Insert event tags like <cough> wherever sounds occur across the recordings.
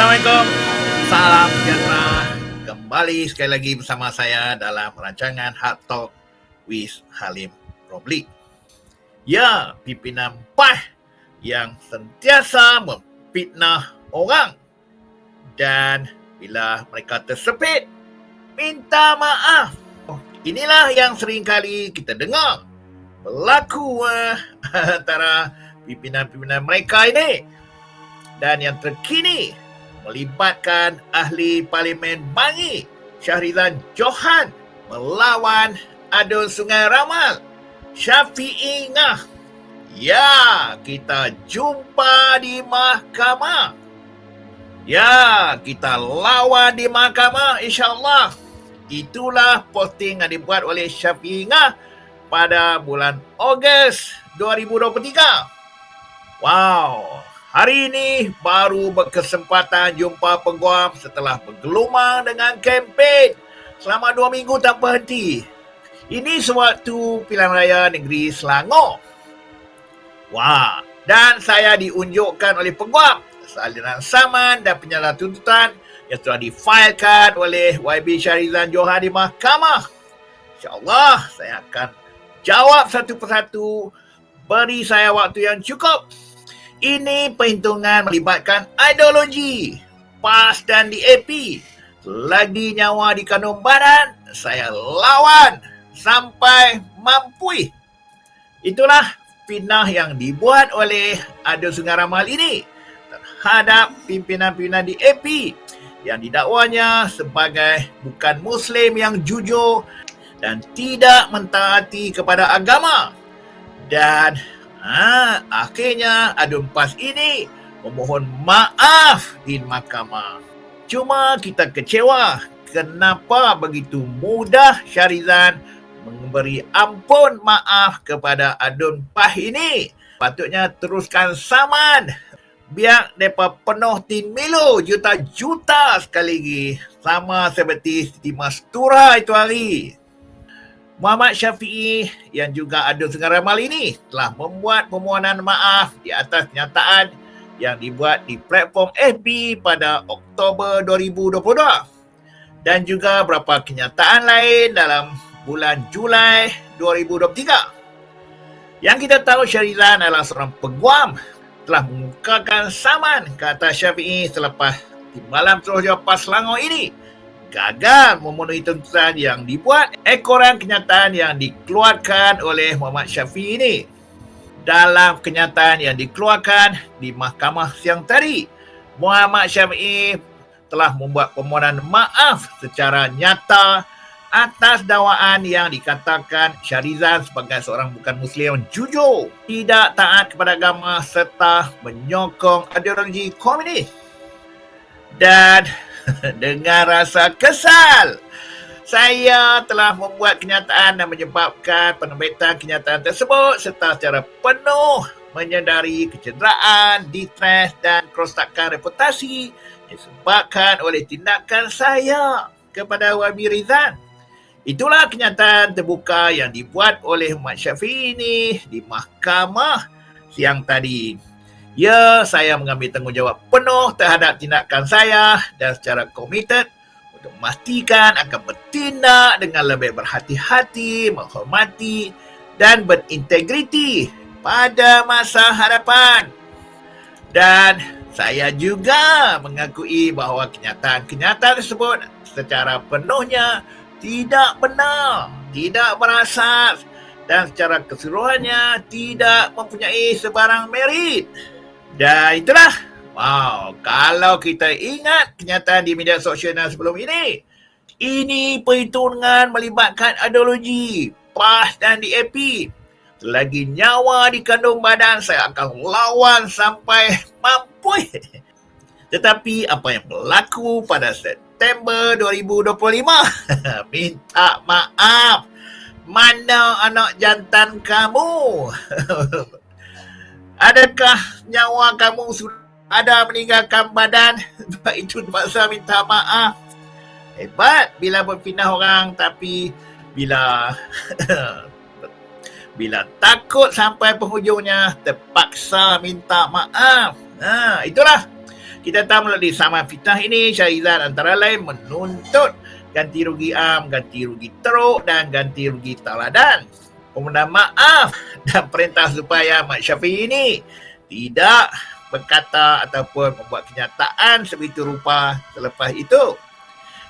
Assalamualaikum. Salam sejahtera. Kembali sekali lagi bersama saya dalam rancangan Hard Talk with Halim Robli. Ya, pimpinan PAH yang sentiasa memfitnah orang. Dan bila mereka tersepit, minta maaf. Inilah yang sering kali kita dengar berlaku uh, <laughs> antara pimpinan-pimpinan mereka ini. Dan yang terkini melibatkan ahli parlimen Bangi Syahrizan Johan melawan Adun Sungai Ramal Syafi'i Ngah. Ya, kita jumpa di mahkamah. Ya, kita lawan di mahkamah insyaAllah. Itulah posting yang dibuat oleh Syafi'i Ngah pada bulan Ogos 2023. Wow, Hari ini baru berkesempatan jumpa peguam setelah bergelumang dengan kempen selama dua minggu tanpa henti. Ini sewaktu pilihan raya negeri Selangor. Wah, dan saya diunjukkan oleh peguam salinan saman dan penyalah tuntutan yang telah difailkan oleh YB Syarizan Johan di mahkamah. InsyaAllah saya akan jawab satu persatu. Beri saya waktu yang cukup ini perhitungan melibatkan ideologi, PAS dan DAP. Lagi nyawa di kandung badan, saya lawan sampai mampu. Itulah fitnah yang dibuat oleh Adil Sungai Ramal ini terhadap pimpinan-pimpinan DAP yang didakwanya sebagai bukan Muslim yang jujur dan tidak mentaati kepada agama. Dan Ha, akhirnya Adun Pas ini memohon maaf di mahkamah. Cuma kita kecewa kenapa begitu mudah Syarizan memberi ampun maaf kepada Adun Pah ini. Patutnya teruskan saman. Biar mereka penuh tin milu juta-juta sekali lagi. Sama seperti Siti Mastura itu hari. Muhammad Syafi'i yang juga ada Sengar Ramal ini telah membuat permohonan maaf di atas kenyataan yang dibuat di platform FB pada Oktober 2022 dan juga beberapa kenyataan lain dalam bulan Julai 2023. Yang kita tahu Syarizan adalah seorang peguam telah mengukakan saman ke atas Syafi'i selepas di malam terus jawapan Selangor ini gagal memenuhi tuntutan yang dibuat ekoran kenyataan yang dikeluarkan oleh Muhammad Syafiq ini. Dalam kenyataan yang dikeluarkan di mahkamah siang tadi, Muhammad Syafiq telah membuat permohonan maaf secara nyata atas dakwaan yang dikatakan Syarizan sebagai seorang bukan Muslim yang jujur, tidak taat kepada agama serta menyokong ideologi komunis. Dan <laughs> dengan rasa kesal. Saya telah membuat kenyataan dan menyebabkan penerbitan kenyataan tersebut serta secara penuh menyedari kecederaan, distress dan kerosakan reputasi disebabkan oleh tindakan saya kepada Wabi Rizan. Itulah kenyataan terbuka yang dibuat oleh Mat Syafiq ini di mahkamah siang tadi. Ya, saya mengambil tanggungjawab penuh terhadap tindakan saya dan secara komited untuk memastikan akan bertindak dengan lebih berhati-hati, menghormati dan berintegriti pada masa hadapan. Dan saya juga mengakui bahawa kenyataan-kenyataan tersebut secara penuhnya tidak benar, tidak berasas dan secara keseluruhannya tidak mempunyai sebarang merit. Dan itulah. Wow, kalau kita ingat kenyataan di media sosial sebelum ini, ini perhitungan melibatkan ideologi, PAS dan DAP. Selagi nyawa di kandung badan, saya akan lawan sampai mampu. Tetapi apa yang berlaku pada September 2025? <laughs> Minta maaf. Mana anak jantan kamu? <laughs> Adakah nyawa kamu sudah ada meninggalkan badan? <laughs> Sebab itu terpaksa minta maaf. Hebat bila berpindah orang tapi bila <laughs> bila takut sampai penghujungnya terpaksa minta maaf. Ha, itulah Kita tahu melalui saman fitnah ini Syarizan antara lain menuntut ganti rugi am, ganti rugi teruk dan ganti rugi taladan. Permohonan maaf <laughs> dan perintah supaya Mak Syafiq ini tidak berkata ataupun membuat kenyataan sebegitu rupa selepas itu.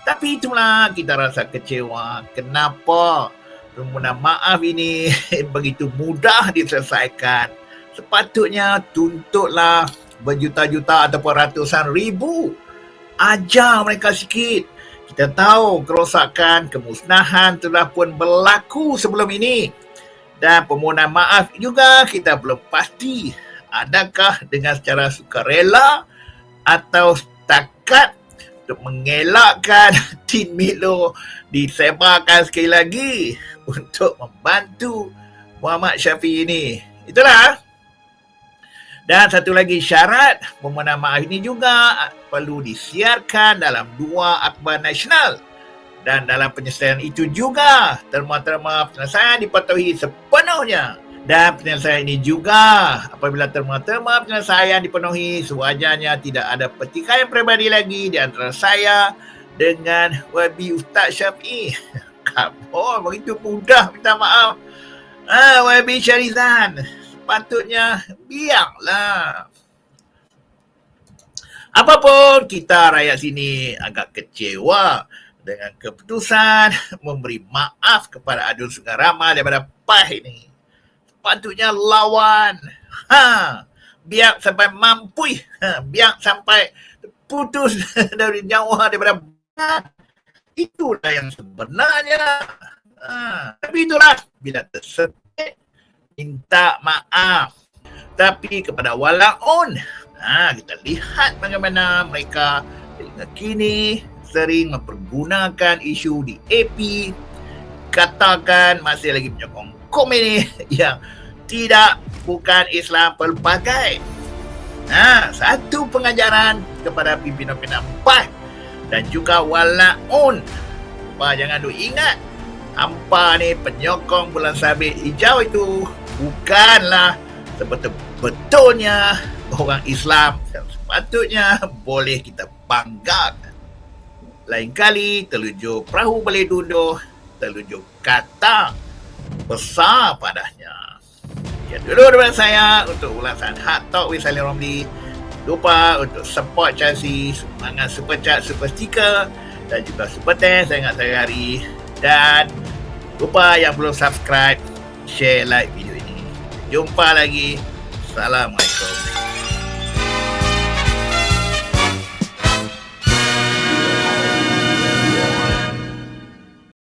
Tapi itulah kita rasa kecewa. Kenapa permohonan maaf ini <laughs> begitu mudah diselesaikan? Sepatutnya tuntutlah berjuta-juta ataupun ratusan ribu. Ajar mereka sikit. Kita tahu kerosakan, kemusnahan telah pun berlaku sebelum ini. Dan permohonan maaf juga kita belum pasti adakah dengan secara sukarela atau setakat untuk mengelakkan <laughs> Tin Milo disebarkan sekali lagi untuk membantu Muhammad Syafiq ini. Itulah. Dan satu lagi syarat permohonan maaf ini juga perlu disiarkan dalam dua akhbar nasional. Dan dalam penyelesaian itu juga terma-terma penyelesaian dipatuhi sepenuhnya. Dan penyelesaian ini juga apabila terma-terma penyelesaian dipenuhi sewajarnya tidak ada pertikaian peribadi lagi di antara saya dengan Wabi Ustaz Syafi'i. <laughs> Kamu begitu mudah minta maaf. Ah, Wabi Syarizan sepatutnya biarlah. Apapun kita rakyat sini agak kecewa dengan keputusan memberi maaf kepada Adun Sungarama daripada PAH ini. Sepatutnya lawan. Ha, biar sampai mampu. Ha, biar sampai putus <laughs> dari nyawa daripada Itulah yang sebenarnya. Ha, tapi itulah bila tersedia minta maaf. Tapi kepada walaun, ha, kita lihat bagaimana mereka kini sering mempergunakan isu di AP katakan masih lagi menyokong komuni <laughs> yang tidak bukan Islam pelbagai. Ha, satu pengajaran kepada pimpinan-pimpinan PAH dan juga walaun. Apa jangan duk ingat Hampa ni penyokong bulan sabit hijau itu bukanlah sebetul-betulnya orang Islam yang sepatutnya boleh kita banggakan. Lain kali telunjuk perahu boleh duduk, telunjuk kata besar padanya. Ya dulu daripada saya untuk ulasan Hard Talk with Salim Romli. Lupa untuk support Chelsea, semangat super chat, super sticker dan juga super thanks saya ingat saya hari. Dan lupa yang belum subscribe, share, like video Jumpa lagi. Assalamualaikum.